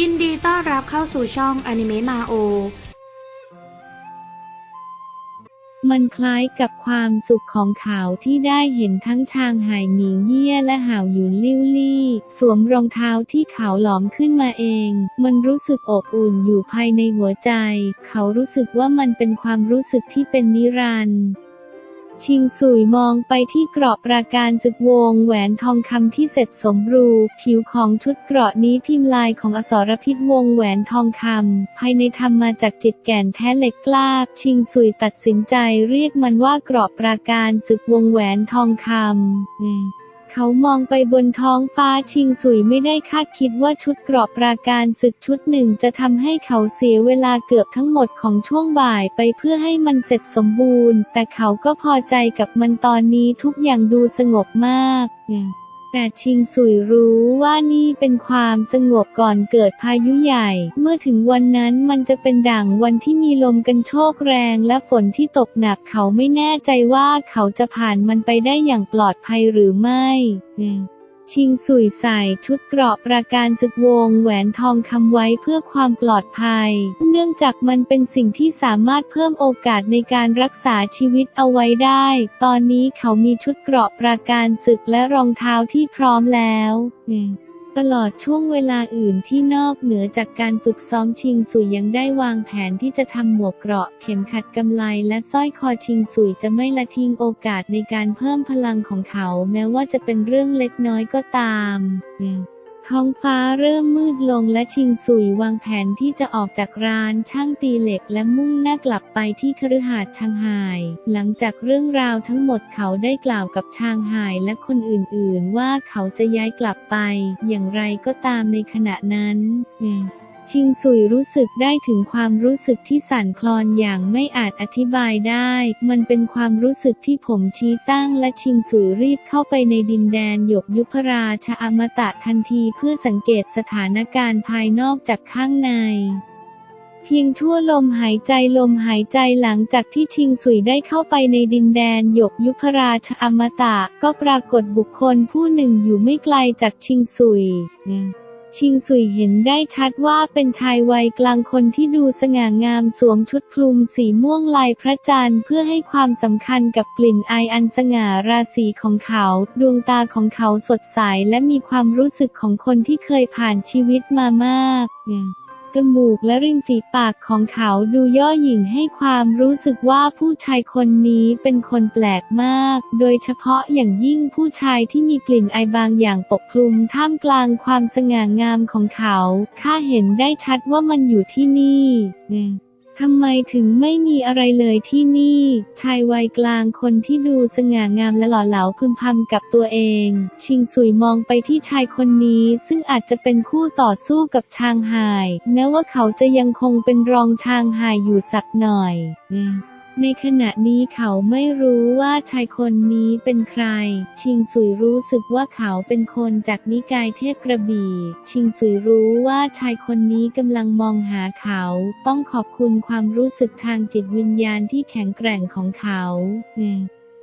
ยินดีต้อนรับเข้าสู่ช่องอนิเมะมาโอ มันคล้ายกับความสุขของเขาที่ได้เห็นทั้งชางหายหมิงเยี่ยและห่าวหยุนลิ่วลี่ สวมรองเท้าที่เขาหลอมขึ้นมาเอง มันรู้สึกอบอุ่นอยู่ภายในหัวใจ เขารู้สึกว่ามันเป็นความรู้สึกที่เป็นนิรันดร์ ชิงสุยมองไปที่เกราะประการจึกวงแหวนทองคำที่เสร็จสมรูปผิวของชุดเกราะนี้พิมพ์ลายของอสรพิษวงแหวนทองคำภายในทำมาจากจิตแก่นแท้เหล็กกล้าชิงสุยตัดสินใจเรียกมันว่าเกราะประการศึกวงแหวนทองคำ เขามองไปบนท้องฟ้าชิงสุยไม่ได้คาดคิดว่าชุดกรอบปราการศึกชุดหนึ่งจะทำให้เขาเสียเวลาเกือบทั้งหมดของช่วงบ่ายไปเพื่อให้มันเสร็จสมบูรณ์ แต่เขาก็พอใจกับมันตอนนี้ทุกอย่างดูสงบมากอ แต่ชิงสุยรู้ว่านี่เป็นความสงบก่อนเกิดพายุใหญ่ เมื่อถึงวันนั้นมันจะเป็นดั่งวันที่มีลมกันโชกแรงและฝนที่ตกหนักเขาไม่แน่ใจว่าเขาจะผ่านมันไปได้อย่างปลอดภัยหรือไม่ ชิงสุยใส่ชุดเกราะประการจึกวงแหวนทองคำไว้เพื่อความปลอดภัย เนื่องจากมันเป็นสิ่งที่สามารถเพิ่มโอกาสในการรักษาชีวิตเอาไว้ได้ ตอนนี้เขามีชุดเกราะประการศึกและรองเท้าที่พร้อมแล้วอืม ตลอดช่วงเวลาอื่นที่นอกเหนือจากการฝึกซ้อมชิงสุยยังได้วางแผนที่จะทำหมวกเกราะ เข็มขัดกำไลและสร้อยคอชิงสุยจะไม่ละทิ้งโอกาสในการเพิ่มพลังของเขา แม้ว่าจะเป็นเรื่องเล็กน้อยก็ตามอืม ท้องฟ้าเริ่มมืดลงและชิงสุยวางแผนที่จะออกจากร้านช่างตีเหล็กและมุ่งหน้ากลับไปที่คฤหาสน์ชางไฮหลังจากเรื่องราวทั้งหมดเขาได้กล่าวกับชางไฮและคนอื่นๆ ว่าเขาจะย้ายกลับไป อย่างไรก็ตามในขณะนั้นอืม ชิงสุยรู้สึกได้ถึงความรู้สึกที่สั่นคลอนอย่างไม่อาจอธิบายได้ มันเป็นความรู้สึกที่ผมชี้ตั้งและชิงสุยรีบเข้าไปในดินแดนหยกยุพราชอมตะทันทีเพื่อสังเกตสถานการณ์ภายนอกจากข้างในเพียงชั่วลมหายใจลมหายใจหลังจากที่ชิงสุยได้เข้าไปในดินแดนหยกยุพราชอมตะ ก็ปรากฏบุคคลผู้หนึ่งอยู่ไม่ไกลจากชิงสุย ชิงสุยเห็นได้ชัดว่าเป็นชายวัยกลางคนที่ดูสง่างามสวมชุดคลุมสีม่วงลายพระจันทร์เพื่อให้ความสำคัญกับกลิ่นอายอันสง่าราศีของเขา ดวงตาของเขาสดใสและมีความรู้สึกของคนที่เคยผ่านชีวิตมามาก จมูกและริมฝีปากของเขาดูย่อหยิ่งให้ความรู้สึกว่าผู้ชายคนนี้เป็นคนแปลกมาก โดยเฉพาะอย่างยิ่งผู้ชายที่มีกลิ่นอายบางอย่างปกคลุมท่ามกลางความสง่างามของเขา ข้าเห็นได้ชัดว่ามันอยู่ที่นี่ ทำไมถึงไม่มีอะไรเลยที่นี่ ชายวัยกลางคนที่ดูสง่างามและหล่อเหลาพึมพำกับตัวเอง ชิงสุยมองไปที่ชายคนนี้ซึ่งอาจจะเป็นคู่ต่อสู้กับชางไห่แม้ว่าเขาจะยังคงเป็นรองชางไห่อยู่สักหน่อย ในขณะนี้เขาไม่รู้ว่าชายคนนี้เป็นใคร ชิงสุยรู้สึกว่าเขาเป็นคนจากนิกายเทพกระบี่ ชิงสุยรู้ว่าชายคนนี้กำลังมองหาเขา ต้องขอบคุณความรู้สึกทางจิตวิญญาณที่แข็งแกร่งของเขาอืม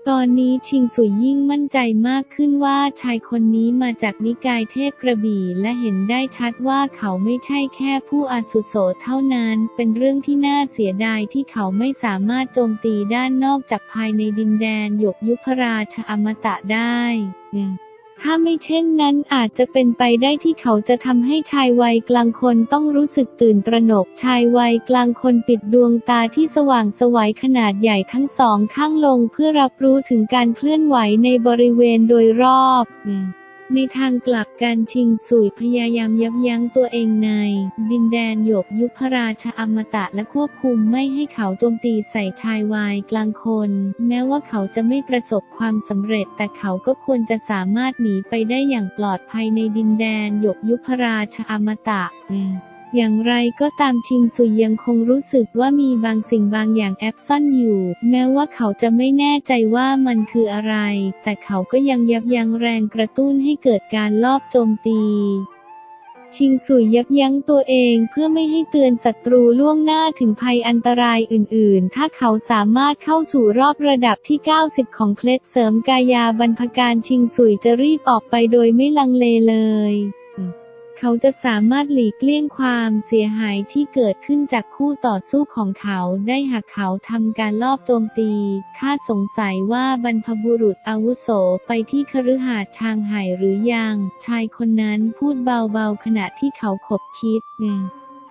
ตอนนี้ชิงสุยยิ่งมั่นใจมากขึ้นว่าชายคนนี้มาจากนิกายเทพกระบี่และเห็นได้ชัดว่าเขาไม่ใช่แค่ผู้อาสุโสเท่านั้น เป็นเรื่องที่น่าเสียดายที่เขาไม่สามารถโจมตีด้านนอกจากภายในดินแดนหยกยุพราชอมตะได้ ถ้าไม่เช่นนั้นอาจจะเป็นไปได้ที่เขาจะทำให้ชายวัยกลางคนต้องรู้สึกตื่นตระหนก ชายวัยกลางคนปิดดวงตาที่สว่างสวัยขนาดใหญ่ทั้งสองข้างลงเพื่อรับรู้ถึงการเคลื่อนไหวในบริเวณโดยรอบ ในทางกลับกันชิงสุยพยายามยับยั้งตัวเองใน ดินแดนหยกยุพราชอมตะและควบคุมไม่ให้เขาโจมตีใส่ชายวายกลางคน แม้ว่าเขาจะไม่ประสบความสำเร็จ แต่เขาก็ควรจะสามารถหนีไปได้อย่างปลอดภัยในดินแดนหยกยุพราชอมตะ อย่างไรก็ตามชิงซุยยังคงรู้สึกว่ามีบางสิ่งบางอย่างแอบซ่อนอยู่ แม้ว่าเขาจะไม่แน่ใจว่ามันคืออะไร แต่เขาก็ยังยับยั้งแรงกระตุ้นให้เกิดการลอบโจมตีชิงสุยยับยั้งตัวเองเพื่อไม่ให้เตือนศัตรูล่วงหน้าถึงภัยอันตรายอื่นๆ ถ้าเขาสามารถเข้าสู่รอบระดับที่ 90 ของเคล็ดเสริมกายาบรรพการชิงสุยจะรีบออกไปโดยไม่ลังเลเลย เขาจะสามารถหลีกเลี่ยงความเสียหายที่เกิดขึ้นจากคู่ต่อสู้ของเขาได้หากเขาทำการลอบโจมตีข้าสงสัยว่าบรรพบุรุษอาวุโสไปที่คฤหาสน์ชางไห่หรือยัง ชายคนนั้นพูดเบาๆขณะที่เขาขบคิดไง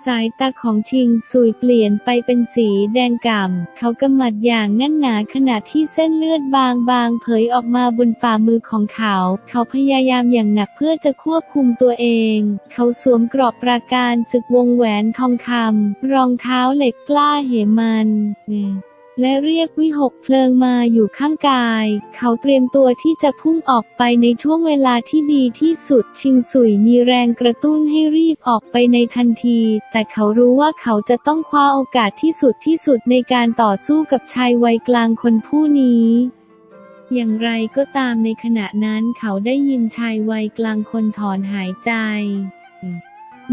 สายตาของชิงซุยเปลี่ยนไปเป็นสีแดงก่ำ เขากำมัดอย่างแน่นหนาขณะที่เส้นเลือดบางๆเผยออกมาบนฝ่ามือของเขา เขาพยายามอย่างหนักเพื่อจะควบคุมตัวเอง เขาสวมกรอบปราการศึกวงแหวนทองคำรองเท้าเหล็กกล้าเหมัน และเรียกวิหกเพลิงมาอยู่ข้างกาย เขาเตรียมตัวที่จะพุ่งออกไปในช่วงเวลาที่ดีที่สุด ชิงสุยมีแรงกระตุ้นให้รีบออกไปในทันที แต่เขารู้ว่าเขาจะต้องคว้าโอกาสที่สุดที่สุดในการต่อสู้กับชายวัยกลางคนผู้นี้อย่างไรก็ตามในขณะนั้นเขาได้ยินชายวัยกลางคนถอนหายใจ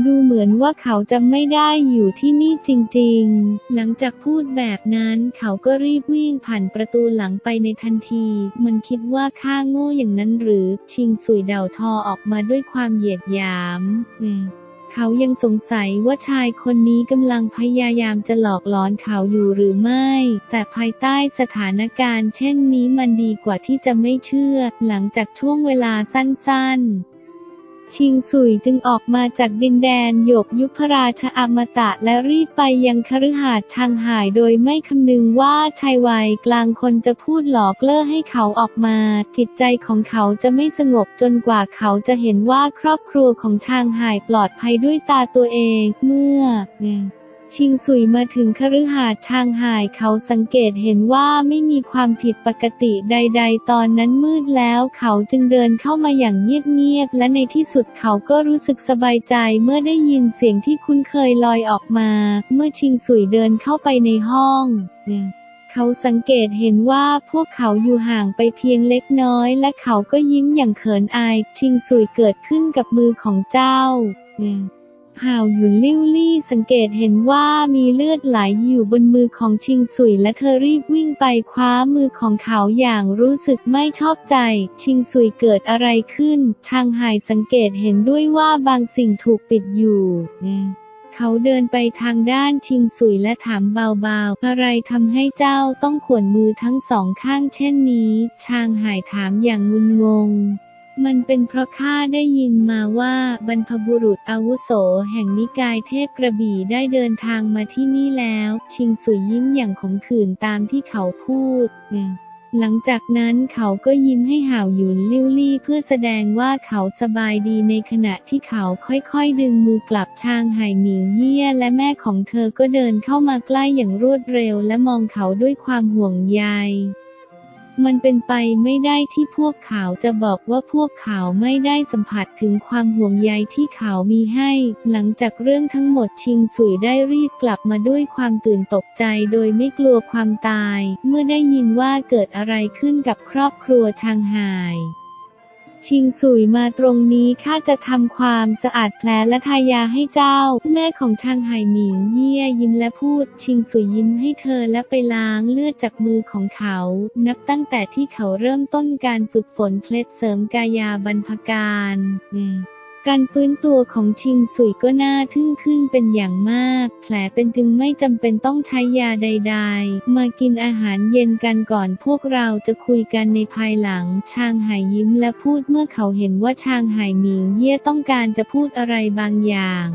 ดูเหมือนว่าเขาจะไม่ได้อยู่ที่นี่จริงๆ หลังจากพูดแบบนั้นเขาก็รีบวิ่งผ่านประตูหลังไปในทันที มันคิดว่าข้าโง่อย่างนั้นหรือ ชิงสุยเดาทอออกมาด้วยความเหยียดหยามเขายังสงสัยว่าชายคนนี้กำลังพยายามจะหลอกหลอนเขาอยู่หรือไม่ แต่ภายใต้สถานการณ์เช่นนี้มันดีกว่าที่จะไม่เชื่อ หลังจากช่วงเวลาสั้นๆ ชิงสุยจึงออกมาจากดินแดนหยกยุพราชอมตะและรีบไปยังคฤหาสน์ชางหายโดยไม่คำนึงว่าชายวัยกลางคนจะพูดหลอกเล่อให้เขาออกมา จิตใจของเขาจะไม่สงบจนกว่าเขาจะเห็นว่าครอบครัวของชางหายปลอดภัยด้วยตาตัวเองเมื่อ ชิงสุยมาถึงคฤหาสน์ชางหายเขาสังเกตเห็นว่าไม่มีความผิดปกติใด ๆ ตอนนั้นมืดแล้วเขาจึงเดินเข้ามาอย่างเงียบๆและในที่สุดเขาก็รู้สึกสบายใจเมื่อได้ยินเสียงที่คุ้นเคยลอยออกมา เมื่อชิงสุยเดินเข้าไปในห้องเขาสังเกตเห็นว่าพวกเขาอยู่ห่างไปเพียงเล็กน้อย และเขาก็ยิ้มอย่างเขินอาย ชิงสุยเกิดขึ้นกับมือของเจ้า ห่าวหยุนลิ่วลี่สังเกตเห็นว่ามีเลือดไหลอยู่บนมือของชิงสุยและเธอรีบวิ่งไปคว้ามือของเขาอย่างรู้สึกไม่ชอบใจ ชิงสุยเกิดอะไรขึ้น ชางไห่สังเกตเห็นด้วยว่าบางสิ่งถูกปิดอยู่เขาเดินไปทางด้านชิงสุยและถามเบาๆ อะไรทำให้เจ้าต้องขวนมือทั้งสองข้างเช่นนี้ ชางไห่ถามอย่างงุนงง มันเป็นเพราะข้าได้ยินมาว่าบรรพบุรุษอาวุโสแห่งนิกายเทพกระบี่ได้เดินทางมาที่นี่แล้ว ชิงสุยยิ้มอย่างขมขื่นตามที่เขาพูด หลังจากนั้นเขาก็ยิ้มให้ห่าวหยุนลิ่วลี่เพื่อแสดงว่าเขาสบายดีในขณะที่เขาค่อยๆ ดึงมือกลับชางไห่หมิงเยี่ยและแม่ของเธอก็เดินเข้ามาใกล้อย่างรวดเร็วและมองเขาด้วยความห่วงใย มันเป็นไปไม่ได้ที่พวกเขาจะบอกว่าพวกเขาไม่ได้สัมผัสถึงความห่วงใยที่เขามีให้ หลังจากเรื่องทั้งหมดชิงสุยได้รีบกลับมาด้วยความตื่นตกใจโดยไม่กลัวความตาย เมื่อได้ยินว่าเกิดอะไรขึ้นกับครอบครัวชางหาย ชิงสุยมาตรงนี้ข้าจะทำความสะอาดแผลและทายาให้เจ้า แม่ของชางไห่หมิงเยี่ยยิ้มและพูด ชิงสุยยิ้มให้เธอและไปล้างเลือดจากมือของเขา นับตั้งแต่ที่เขาเริ่มต้นการฝึกฝนเพลดเสริมกายาบรรพการอืม การฟื้นตัวของชิงสุยก็น่าทึ่งขึ้นเป็นอย่างมาก แผลเป็นจึงไม่จำเป็นต้องใช้ยาใด ๆ มากินอาหารเย็นกันก่อนพวกเราจะคุยกันในภายหลัง ชางหายิ้มและพูดเมื่อเขาเห็นว่าชางไห่หมิงเย่ต้องการจะพูดอะไรบางอย่าง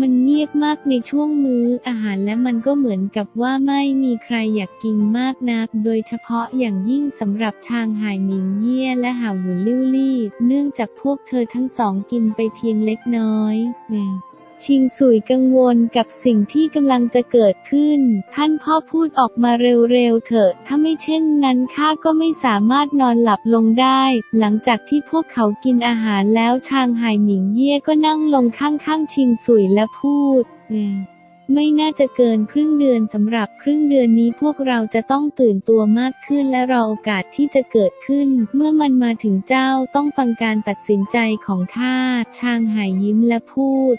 มันเงียบมากในช่วงมื้ออาหารและมันก็เหมือนกับว่าไม่มีใครอยากกินมากนัก โดยเฉพาะอย่างยิ่งสำหรับชางไห่หมิงเย่และหาวหยุนลิ่วลี่ เนื่องจากพวกเธอทั้งสองกินไปเพียงเล็กน้อยเนี่ย ชิงสุยกังวลกับสิ่งที่กำลังจะเกิดขึ้น ท่านพ่อพูดออกมาเร็วๆเถอะ ถ้าไม่เช่นนั้นข้าก็ไม่สามารถนอนหลับลงได้ หลังจากที่พวกเขากินอาหารแล้วชางไห่หมิงเย่ก็นั่งลงข้างๆชิงสุยและพูดไม่น่าจะเกินครึ่งเดือนสำหรับครึ่งเดือนนี้พวกเราจะต้องตื่นตัวมากขึ้นและรอโอกาสที่จะเกิดขึ้น เมื่อมันมาถึงเจ้าต้องฟังการตัดสินใจของข้าชางหายยิ้มและพูด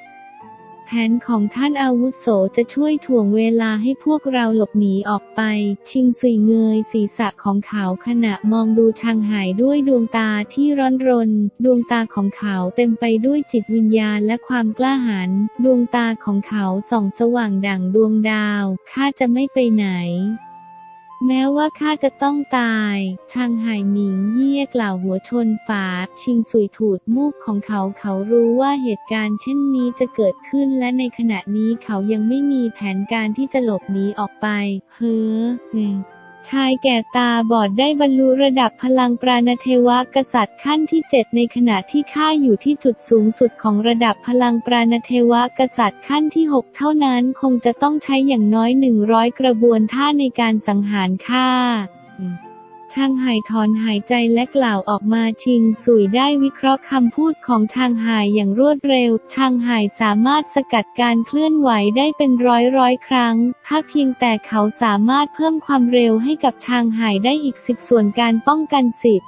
แผนของท่านอาวุโสจะช่วยถ่วงเวลาให้พวกเราหลบหนีออกไป ชิงสุยเงยศีรษะของเขาขณะมองดูชางหายด้วยดวงตาที่ร้อนรน ดวงตาของเขาเต็มไปด้วยจิตวิญญาณและความกล้าหาญดวงตาของเขาส่องสว่างดั่งดวงดาว ข้าจะไม่ไปไหน แม้ว่าข้าจะต้องตาย ชางไห่หมิงเยี่ยกล่าวหัวชนฝา ชิงสุยถูดมูกของเขาเขารู้ว่าเหตุการณ์เช่นนี้จะเกิดขึ้นและในขณะนี้เขายังไม่มีแผนการที่จะหลบหนีออกไป เฮ้อเง ชายแก่ตาบอดได้บรรลุระดับพลังปราณเทวกษัตริย์ขั้นที่ 7 ในขณะที่ข้าอยู่ที่จุดสูงสุดของระดับพลังปราณเทวกษัตริย์ขั้นที่ 6 เท่านั้นคงจะต้องใช้อย่างน้อย 100 กระบวนท่าในการสังหารข้า ชางไห่ถอนหายใจและกล่าวออกมาชิงสุยได้วิเคราะห์คำพูดของชางไห่อย่างรวดเร็ว ชางไห่สามารถสกัดการเคลื่อนไหวได้เป็นร้อยร้อยครั้ง ถ้าเพียงแต่เขาสามารถเพิ่มความเร็วให้กับชางไห่ได้อีกสิบส่วนการป้องกันสิบ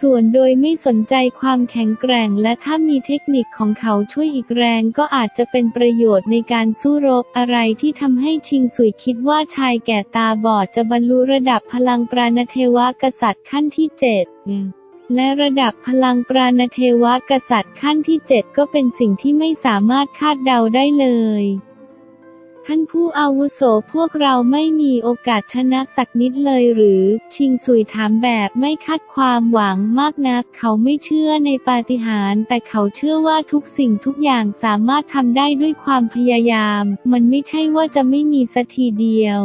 ส่วนโดยไม่สนใจความแข็งแกร่ง และถ้ามีเทคนิคของเขาช่วยอีกแรงก็อาจจะเป็นประโยชน์ในการสู้รบอะไรที่ทำให้ชิงสุยคิดว่าชายแก่ตาบอดจะบรรลุระดับพลังปราณเทวกษัตริย์ขั้นที่เจ็ดและระดับพลังปราณเทวกษัตริย์ขั้นที่เจ็ดก็เป็นสิ่งที่ไม่สามารถคาดเดาได้เลย ท่านผู้อาวุโสพวกเราไม่มีโอกาสชนะสักนิดเลยหรือ ชิงสุยถามแบบไม่คาดความหวังมากนัก เขาไม่เชื่อในปาฏิหาริย์แต่เขาเชื่อว่าทุกสิ่งทุกอย่างสามารถทำได้ด้วยความพยายาม มันไม่ใช่ว่าจะไม่มีสักทีเดียว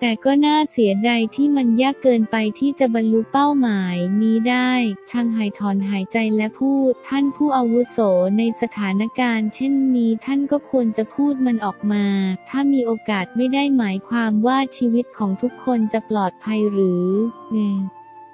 แต่ก็น่าเสียดายที่มันยากเกินไปที่จะบรรลุเป้าหมายนี้ได้ ช่างหายถอนหายใจและพูด ท่านผู้อาวุโสในสถานการณ์ เช่นนี้ท่านก็ควรจะพูดมันออกมา ถ้ามีโอกาสไม่ได้หมายความว่าชีวิตของทุกคนจะปลอดภัยหรืออ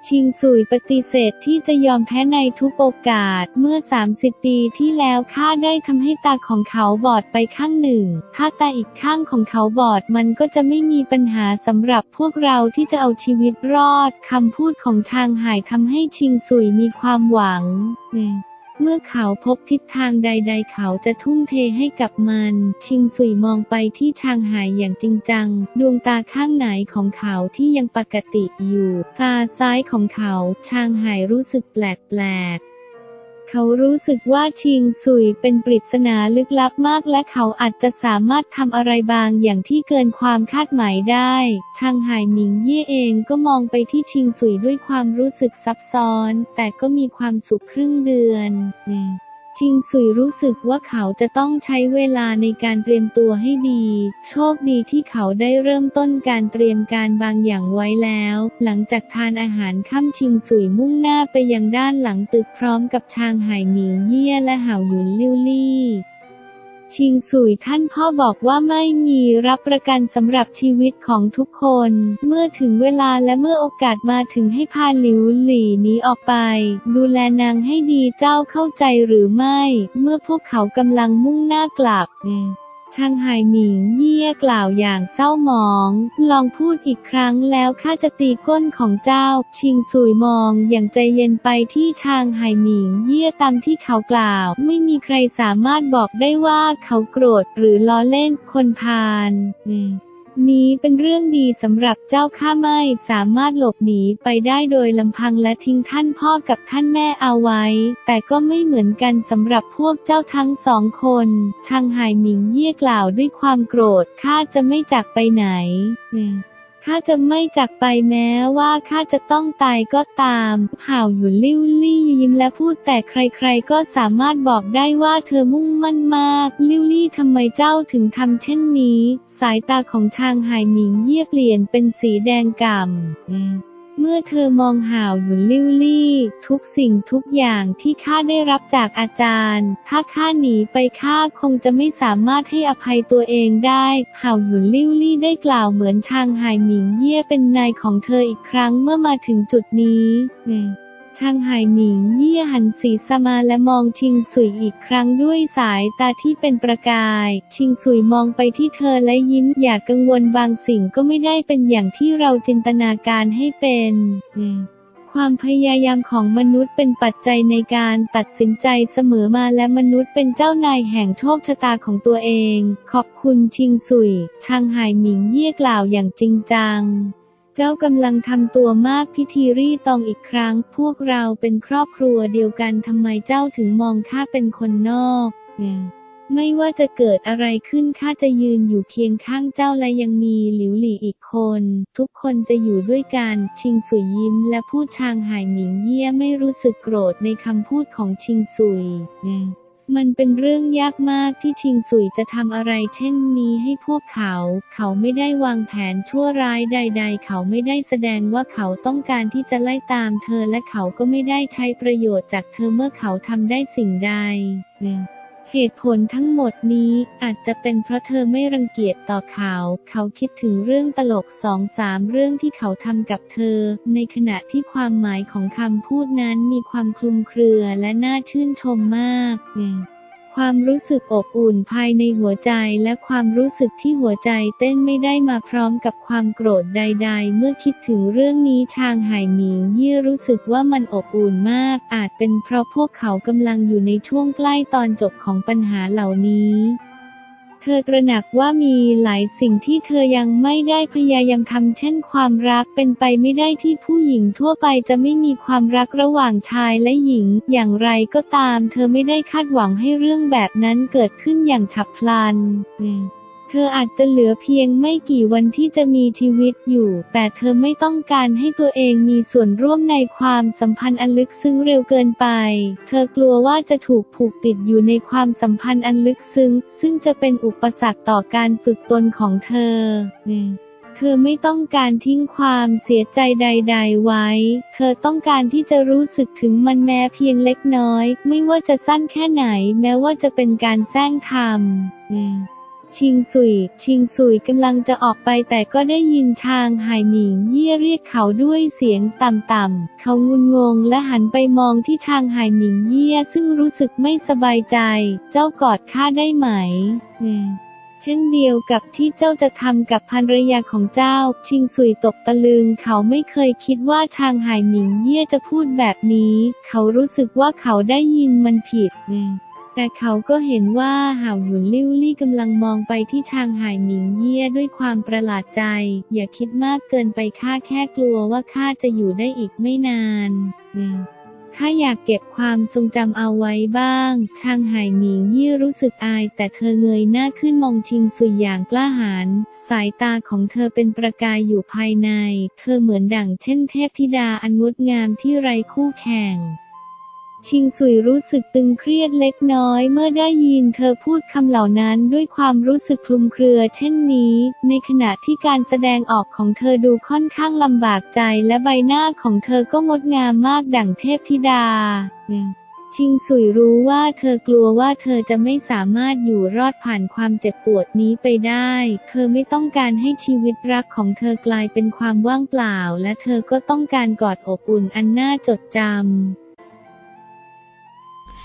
ชิงสุยปฏิเสธที่จะยอมแพ้ในทุกโอกาส เมื่อ 30 ปีที่แล้วข้าได้ทำให้ตาของเขาบอดไปข้างหนึ่ง ถ้าตาอีกข้างของเขาบอดมันก็จะไม่มีปัญหาสำหรับพวกเราที่จะเอาชีวิตรอด คำพูดของชางหายทำให้ชิงสุยมีความหวัง เมื่อเขาพบทิศทางใด ๆ เขาจะทุ่มเทให้กับมัน ชิงสุยมองไปที่ชางหายอย่างจริงจัง ดวงตาข้างไหนของเขาที่ยังปกติอยู่ ตาซ้ายของเขา ชางหายรู้สึกแปลกๆ เขารู้สึกว่าชิงซุยเป็นปริศนาลึกลับมากและเขาอาจจะสามารถทำอะไรบางอย่างที่เกินความคาดหมายได้ชางหายหมิงเย่เองก็มองไปที่ชิงซุยด้วยความรู้สึกซับซ้อน แต่ก็มีความสุขครึ่งเดือน ชิงสุยรู้สึกว่าเขาจะต้องใช้เวลาในการเตรียมตัวให้ดี โชคดีที่เขาได้เริ่มต้นการเตรียมการบางอย่างไว้แล้ว หลังจากทานอาหารค่ำชิงสุยมุ่งหน้าไปยังด้านหลังตึกพร้อมกับชางไห่หมิงเยี่ยและเห่าหยุนลิวลี่ ชิงสุยท่านพ่อบอกว่าไม่มีรับประกันสำหรับชีวิตของทุกคน เมื่อถึงเวลาและเมื่อโอกาสมาถึงให้พาหลิวหลี่หนี้ออกไป ดูแลนางให้ดีเจ้าเข้าใจหรือไม่ เมื่อพวกเขากำลังมุ่งหน้ากลับ ช่างไห่หมิงเยี่ยกล่าวอย่างเศร้าหมอง ลองพูดอีกครั้งแล้วข้าจะตีก้นของเจ้า ชิงสุยมองอย่างใจเย็นไปที่ชางไห่หมิงเยี่ยตามที่เขากล่าว ไม่มีใครสามารถบอกได้ว่าเขาโกรธหรือล้อเล่นคนพาลอืม นี้เป็นเรื่องดีสำหรับเจ้าข้าไม่สามารถหลบหนีไปได้โดยลำพังและทิ้งท่านพ่อกับท่านแม่เอาไว้ แต่ก็ไม่เหมือนกันสำหรับพวกเจ้าทั้งสองคนชางไห่หมิงเยี่ยกล่าวด้วยความโกรธข้าจะไม่จากไปไหน ข้าจะไม่จากไปแม้ว่าข้าจะต้องตายก็ตาม ห่าวหยุนลิ้วลี่ยิ้มและพูดแต่ใครๆก็สามารถบอกได้ว่าเธอมุ่งมั่นมาก ลิ้วลี่ทำไมเจ้าถึงทำเช่นนี้ สายตาของชางไฮหมิงเยี่ยเปลี่ยนเป็นสีแดงก่ำ เมื่อเธอมองห่าวหยุนลิ้วลี่ ทุกสิ่งทุกอย่างที่ข้าได้รับจากอาจารย์ ถ้าข้าหนีไปข้าคงจะไม่สามารถให้อภัยตัวเองได้ห่าวหยุนลิ้วลี่ได้กล่าวเหมือนชางไห่หมิงเย่เป็นนายของเธออีกครั้งเมื่อมาถึงจุดนี้ ช่างไห่หมิงเยี่ยหันศีรษะมาและมองชิงสุยอีกครั้งด้วยสายตาที่เป็นประกาย ชิงสุยมองไปที่เธอและยิ้มอย่ากกังวลบางสิ่งก็ไม่ได้เป็นอย่างที่เราจินตนาการให้เป็นอืมความพยายามของมนุษย์เป็นปัจจัยในการตัดสินใจเสมอมาและมนุษย์เป็นเจ้านายแห่งโชคชะตาของตัวเอง ขอบคุณชิงสุยชางไห่หมิงเยี่ยกล่าวอย่างจริงจัง เจ้ากำลังทำตัวมากพิธีรีตองอีกครั้ง พวกเราเป็นครอบครัวเดียวกันทำไมเจ้าถึงมองข้าเป็นคนนอกเนี่ยไม่ว่าจะเกิดอะไรขึ้นข้าจะยืนอยู่เคียงข้างเจ้าและยังมีหลิวหลี่อีกคน ทุกคนจะอยู่ด้วยกันชิงสุยยิ้มและพูดชางหายหมิงเยี่ยไม่รู้สึกโกรธในคำพูดของชิงสุยเนี่ย มันเป็นเรื่องยากมากที่ชิงสุยจะทำอะไรเช่นนี้ให้พวกเขา เขาไม่ได้วางแผนชั่วร้ายใด ๆ เขาไม่ได้แสดงว่าเขาต้องการที่จะไล่ตามเธอและเขาก็ไม่ได้ใช้ประโยชน์จากเธอเมื่อเขาทำได้สิ่งใด เหตุผลทั้งหมดนี้อาจจะเป็นเพราะเธอไม่รังเกียจต่อเขา เขาคิดถึงเรื่องตลกสองสามเรื่องที่เขาทำกับเธอ ในขณะที่ความหมายของคำพูดนั้นมีความคลุมเครือและน่าชื่นชมมากเนี่ย ความรู้สึกอบอุ่นภายในหัวใจและความรู้สึกที่หัวใจเต้นไม่ได้มาพร้อมกับความโกรธใด ๆ เมื่อคิดถึงเรื่องนี้ชางไห่หมิงเยี่รู้สึกว่ามันอบอุ่นมาก อาจเป็นเพราะพวกเขากำลังอยู่ในช่วงใกล้ตอนจบของปัญหาเหล่านี้ เธอตระหนักว่ามีหลายสิ่งที่เธอยังไม่ได้พยายามทำเช่นความรักเป็นไปไม่ได้ที่ผู้หญิงทั่วไปจะไม่มีความรักระหว่างชายและหญิง อย่างไรก็ตาม เธอไม่ได้คาดหวังให้เรื่องแบบนั้นเกิดขึ้นอย่างฉับพลัน เธออาจจะเหลือเพียงไม่กี่วันที่จะมีชีวิตอยู่ แต่เธอไม่ต้องการให้ตัวเองมีส่วนร่วมในความสัมพันธ์อันลึกซึ้งเร็วเกินไป เธอกลัวว่าจะถูกผูกติดอยู่ในความสัมพันธ์อันลึกซึ้ง ซึ่งจะเป็นอุปสรรคต่อการฝึกตนของเธอเธอไม่ต้องการทิ้งความเสียใจใด ๆ ไว้ เธอต้องการที่จะรู้สึกถึงมันแม้เพียงเล็กน้อย ไม่ว่าจะสั้นแค่ไหน แม้ว่าจะเป็นการแซงทำ ชิงสุย ชิงสุยกำลังจะออกไปแต่ก็ได้ยินชางไห่หมิงเยี่ยเรียกเขาด้วยเสียงต่ำๆ เขางุนงงและหันไปมองที่ชางไห่หมิงเยี่ยซึ่งรู้สึกไม่สบายใจ เจ้ากอดข้าได้ไหมแหม่เช่นเดียวกับที่เจ้าจะทำกับภรรยาของเจ้า ชิงสุยตกตะลึง เขาไม่เคยคิดว่าชางไห่หมิงเยี่ยจะพูดแบบนี้ เขารู้สึกว่าเขาได้ยินมันผิด แต่เขาก็เห็นว่าห่าวหยุนลิ่วลี่กำลังมองไปที่ชางไห่หมิงเยี่ยด้วยความประหลาดใจ อย่าคิดมากเกินไปข้าแค่กลัวว่าข้าจะอยู่ได้อีกไม่นานข้าอยากเก็บความทรงจำเอาไว้บ้าง ชางไห่หมิงเยี่รู้สึกอาย แต่เธอเงยหน้าขึ้นมองชิงสุยอย่างกล้าหาญ สายตาของเธอเป็นประกายอยู่ภายใน เธอเหมือนดั่งเช่นเทพธิดาอันงดงามที่ไร้คู่แข่ง ชิงสุยรู้สึกตึงเครียดเล็กน้อยเมื่อได้ยินเธอพูดคำเหล่านั้นด้วยความรู้สึกคลุมเครือเช่นนี้ ในขณะที่การแสดงออกของเธอดูค่อนข้างลำบากใจและใบหน้าของเธอก็งดงามมากดั่งเทพธิดาชิงสุยรู้ว่าเธอกลัวว่าเธอจะไม่สามารถอยู่รอดผ่านความเจ็บปวดนี้ไปได้ เธอไม่ต้องการให้ชีวิตรักของเธอกลายเป็นความว่างเปล่า และเธอก็ต้องการกอดอบอุ่นอันน่าจดจำ